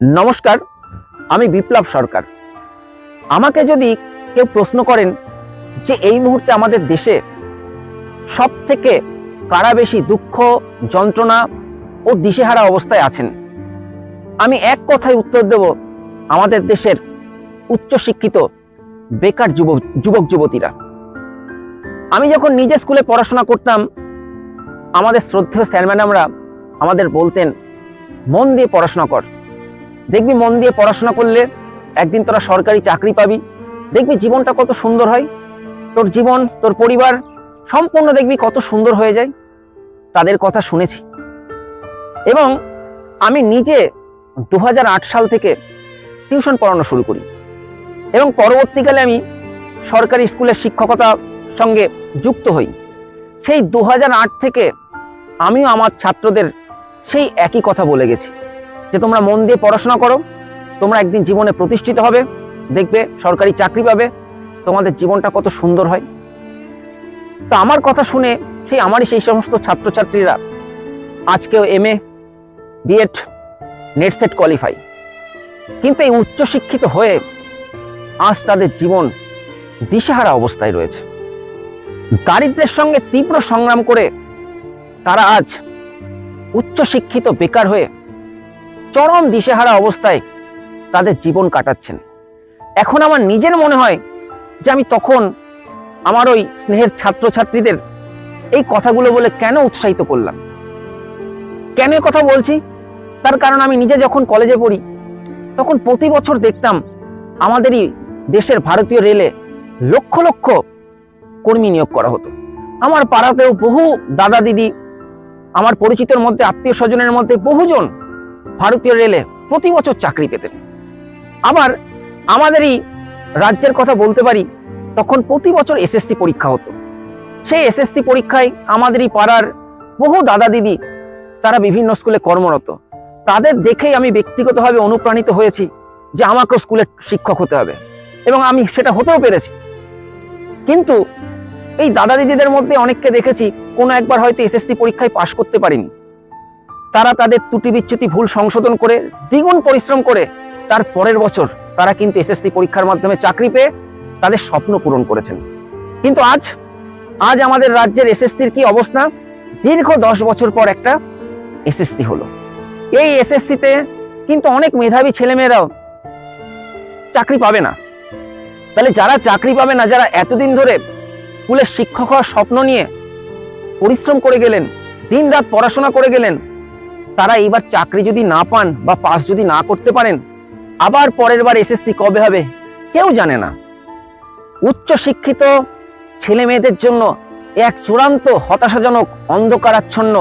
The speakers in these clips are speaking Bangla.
নমস্কার, আমি বিপ্লব সরকার। আমাকে যদি কেউ প্রশ্ন করেন যে এই মুহূর্তে আমাদের দেশে সব থেকে কারা বেশি দুঃখ, যন্ত্রণা ও দিশেহারা অবস্থায় আছেন, আমি এক কথায় উত্তর দেব, আমাদের দেশের উচ্চশিক্ষিত, বেকার যুবক যুবক, যুবতীরা। আমি যখন নিজে স্কুলে পড়াশোনা করতাম, আমাদের শ্রদ্ধেয় স্যার ম্যাডামরা আমাদের বলতেন, মন দিয়ে পড়াশোনা কর। দেখবি মন দিয়ে পড়াশোনা করলে একদিন তোরা সরকারি চাকরি পাবি। দেখবি জীবনটা কত সুন্দর হয়। তোর জীবন, তোর পরিবার সম্পূর্ণ দেখবি কত সুন্দর হয়ে যায়। তাদের কথা শুনেছি। এবং আমি নিজে দু হাজার আট সাল থেকে টিউশন পড়ানো শুরু করি। এবং পরবর্তীকালে আমি সরকারি স্কুলের শিক্ষকতার সঙ্গে যুক্ত হই। সেই দু হাজার আট থেকে আমিও আমার ছাত্রদের সেই একই কথা বলে গেছি। যে তোমরা মন দিয়ে পড়াশোনা করো, তোমরা একদিন জীবনে প্রতিষ্ঠিত হবে, দেখবে সরকারি চাকরি পাবে, তোমাদের জীবনটা কত সুন্দর হয়। তো আমার কথা শুনে সেই আমারই সেই সমস্ত ছাত্রছাত্রীরা আজকেও M A BEd NET SET qualify কিন্তু এই উচ্চশিক্ষিত হয়ে আজ তাদের জীবন দিশেহারা অবস্থায় রয়েছে। দারিদ্রের সঙ্গে তীব্র সংগ্রাম করে তারা আজ উচ্চশিক্ষিত বেকার হয়ে চরম দিশেহারা অবস্থায় তাদের জীবন কাটাচ্ছেন। এখন আমার নিজের মনে হয় যে আমি তখন আমার ওই স্নেহের ছাত্রছাত্রীদের এই কথাগুলো বলে কেন উৎসাহিত করলাম? কেন কথা বলছি? তার কারণ আমি নিজে যখন কলেজে পড়ি, তখন প্রতি বছর দেখতাম আমাদেরই দেশের ভারতীয় রেলে লক্ষ লক্ষ কর্মী নিয়োগ করা হতো। আমার পাড়াতেও বহু দাদা দিদি, আমার পরিচিতের মধ্যে, আত্মীয় স্বজনের মধ্যে বহুজন ভারতীয় রেলে প্রতি বছর চাকরি পেতেন। আবার আমাদেরই রাজ্যের কথা বলতে পারি, তখন প্রতি বছর এসএসসি পরীক্ষা হতো। সেই এসএসসি পরীক্ষায় আমাদেরই পাড়ার বহু দাদা দিদি, তারা বিভিন্ন স্কুলে কর্মরত। তাদের দেখেই আমি ব্যক্তিগতভাবে অনুপ্রাণিত হয়েছি যে আমাকেও স্কুলের শিক্ষক হতে হবে এবং আমি সেটা হতেও পেরেছি। কিন্তু এই দাদা দিদিদের মধ্যে অনেককে দেখেছি, কোনো একবার হয়তো এসএসসি পরীক্ষায় পাশ করতে পারিনি। তারা তাদের ত্রুটি বিচ্যুতি ভুল সংশোধন করে, দ্বিগুণ পরিশ্রম করে তার পরের বছর তারা কিন্তু এসএসসি পরীক্ষার মাধ্যমে চাকরি পেয়ে তাদের স্বপ্ন পূরণ করেছেন। কিন্তু আজ আজ আমাদের রাজ্যের এসএসসির কি অবস্থা? দীর্ঘ দশ বছর পর একটা এসএসসি হলো। এই এসএসসিতে কিন্তু অনেক মেধাবী ছেলেমেয়েরাও চাকরি পাবে না। তাহলে যারা চাকরি পাবে না, যারা এতদিন ধরে স্কুলের শিক্ষক হওয়ার স্বপ্ন নিয়ে পরিশ্রম করে গেলেন দিন রাত পড়াশোনা করে গেলেন তারা এইবার চাকরি যদি না পান বা পাস যদি না করতে পারেন, আবার পরের বার এসএসসি কবে হবে কেউ জানে না। উচ্চ শিক্ষিত ছেলে মেয়েদের জন্য এক চূড়ান্ত হতাশাজনক, অন্ধকারাচ্ছন্ন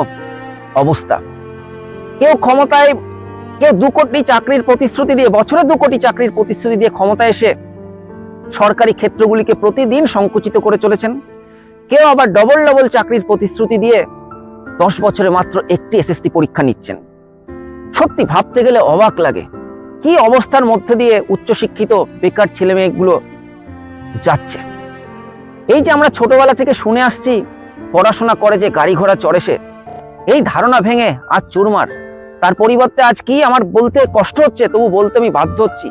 অবস্থা। কেউ ক্ষমতায়, কেউ দু কোটি চাকরির প্রতিশ্রুতি দিয়ে, বছরে দু কোটি চাকরির প্রতিশ্রুতি দিয়ে ক্ষমতায় এসে সরকারি ক্ষেত্রগুলিকে প্রতিদিন সংকুচিত করে চলেছেন। কেউ আবার ডবল ডবল চাকরির প্রতিশ্রুতি দিয়ে দশ বছরে মাত্র একটি এসএসসি পরীক্ষা নিচ্ছেন। সত্যি ভাবতে গেলে অবাক লাগে। কি অবস্থার মধ্যে দিয়ে উচ্চশিক্ষিত বেকার ছেলে মেয়েগুলো যাচ্ছে? এই যে আমরা ছোটবেলা থেকে শুনে আসছি, পড়াশোনা করে যে গাড়ি ঘোড়া চড়ে সে, এই ধারণা ভেঙে আজ চুরমার। তার পরিবর্তে আজ কি আমার বলতে কষ্ট হচ্ছে? তবু বলতে আমি বাধ্য হচ্ছি।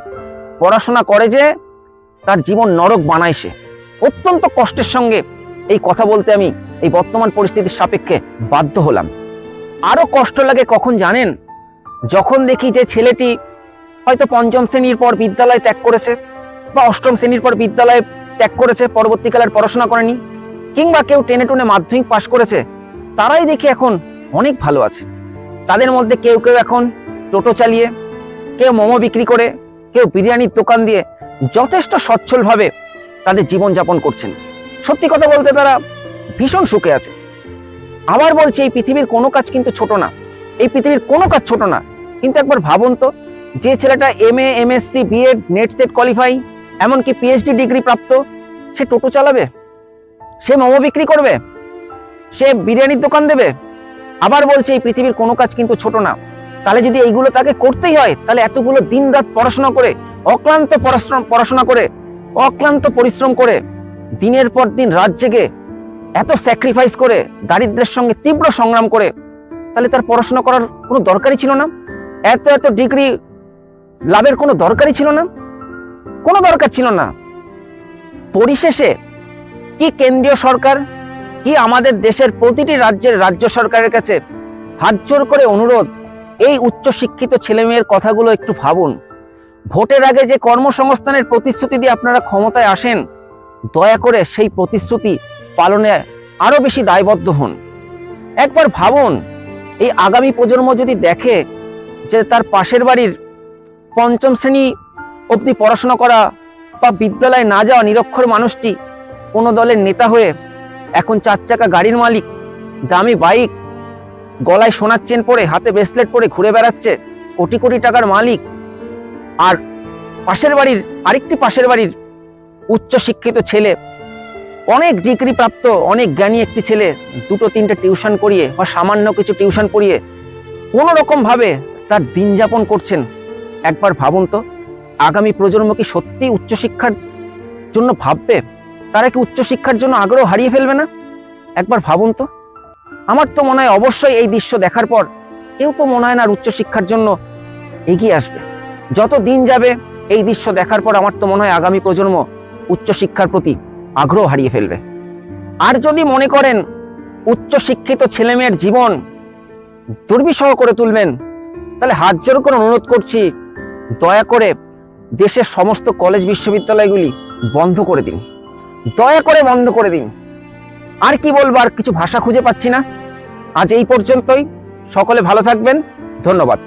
পড়াশোনা করে যে তার জীবন নরক বানায় সে। অত্যন্ত কষ্টের সঙ্গে এই কথা বলতে আমি এই বর্তমান পরিস্থিতির সাপেক্ষে বাধ্য হলাম। আরও কষ্ট লাগে কখন জানেন? যখন দেখি যে ছেলেটি হয়তো পঞ্চম শ্রেণির পর বিদ্যালয় ত্যাগ করেছে বা অষ্টম শ্রেণির পর বিদ্যালয় ত্যাগ করেছে, পরবর্তীকালে আর পড়াশোনা করেনি, কিংবা কেউ টেনে টুনে মাধ্যমিক পাশ করেছে, তারাই দেখি এখন অনেক ভালো আছে। তাদের মধ্যে কেউ কেউ এখন টোটো চালিয়ে, কেউ মোমো বিক্রি করে, কেউ বিরিয়ানির দোকান দিয়ে যথেষ্ট সচ্ছলভাবে তাদের জীবনযাপন করছেন। সত্যি কথা বলতে তারা ভীষণ সুখে আছে। আবার বলছি, এই পৃথিবীর কোনো কাজ কিন্তু ছোট না। এই পৃথিবীর কোনো কাজ ছোট না। কিন্তু একবার ভাবুন তো, যে ছেলেটা M A MSc BEd NET SET qualify এমনকি পিএইচডি ডিগ্রি প্রাপ্ত, সে টোটো চালাবে? সে মোমো বিক্রি করবে? সে বিরিয়ানির দোকান দেবে? আবার বলছে, এই পৃথিবীর কোনো কাজ কিন্তু ছোট না। তাহলে যদি এইগুলো তাকে করতেই হয়, তাহলে এতগুলো দিন রাত পড়াশোনা করে, অক্লান্ত পড়াশোনা পড়াশোনা করে, অক্লান্ত পরিশ্রম করে, দিনের পর দিন রাত জেগে এত স্যাক্রিফাইস করে, দারিদ্রের সঙ্গে তীব্র সংগ্রাম করে, তাহলে তার পড়াশোনা করার কোনো দরকারই ছিল না? এত এত ডিগ্রি লাভের কোনো দরকারই ছিল না? কোনো দরকার ছিল না। পরিশেষে কি কেন্দ্রীয় সরকার, কি আমাদের দেশের প্রতিটি রাজ্যের রাজ্য সরকারের কাছে হাত জোর করে অনুরোধ, এই উচ্চশিক্ষিত ছেলেমেয়ের কথাগুলো একটু ভাবুন। ভোটের আগে যে কর্মসংস্থানের প্রতিশ্রুতি দিয়ে আপনারা ক্ষমতায় আসেন, দয়া করে সেই প্রতিশ্রুতি পালনে আরও বেশি দায়বদ্ধ হন। একবার ভাবুন, এই আগামী প্রজন্ম যদি দেখে যে তার পাশের বাড়ির পঞ্চম শ্রেণি অবধি পড়াশোনা করা বা বিদ্যালয়ে না যাওয়া নিরক্ষর মানুষটি কোনো দলের নেতা হয়ে এখন চার চাকা গাড়ির মালিক, দামি বাইক, গলায় সোনার চেন পরে, হাতে ব্রেসলেট পরে ঘুরে বেড়াচ্ছে কোটি কোটি টাকার মালিক আর পাশের বাড়ির, আরেকটি পাশের বাড়ির উচ্চ শিক্ষিত ছেলে অনেক ডিগ্রি প্রাপ্ত অনেক জ্ঞানী একটি ছেলে, দুটো তিনটে টিউশন করিয়ে বা সামান্য কিছু টিউশন পড়িয়ে কোনো রকম ভাবে তার দিন যাপন করছেন। একবার ভাবুন তো, আগামী প্রজন্ম কি সত্যি উচ্চশিক্ষার জন্য ভাববে? তারা কি উচ্চশিক্ষার জন্য আগ্রহ হারিয়ে ফেলবে না? একবার ভাবুন তো। আমার তো মনে হয় অবশ্যই এই দৃশ্য দেখার পর কেউ তো মনে হয় না আর উচ্চশিক্ষার জন্য এগিয়ে আসবে। যত দিন যাবে এই দৃশ্য দেখার পর আমার তো মনে হয় আগামী প্রজন্ম উচ্চশিক্ষার প্রতি আগ্রহ হারিয়ে ফেলবে। আর যদি মনে করেন উচ্চশিক্ষিত ছেলেমেয়ের জীবন দুর্বিষহ করে তুলবেন, তাহলে হাত জোর করে অনুরোধ করছি, দয়া করে দেশের সমস্ত কলেজ বিশ্ববিদ্যালয়গুলি বন্ধ করে দিন। দয়া করে বন্ধ করে দিন। আর কি বলব, আর কিছু ভাষা খুঁজে পাচ্ছি না। আজ এই পর্যন্তই। সকলে ভালো থাকবেন। ধন্যবাদ।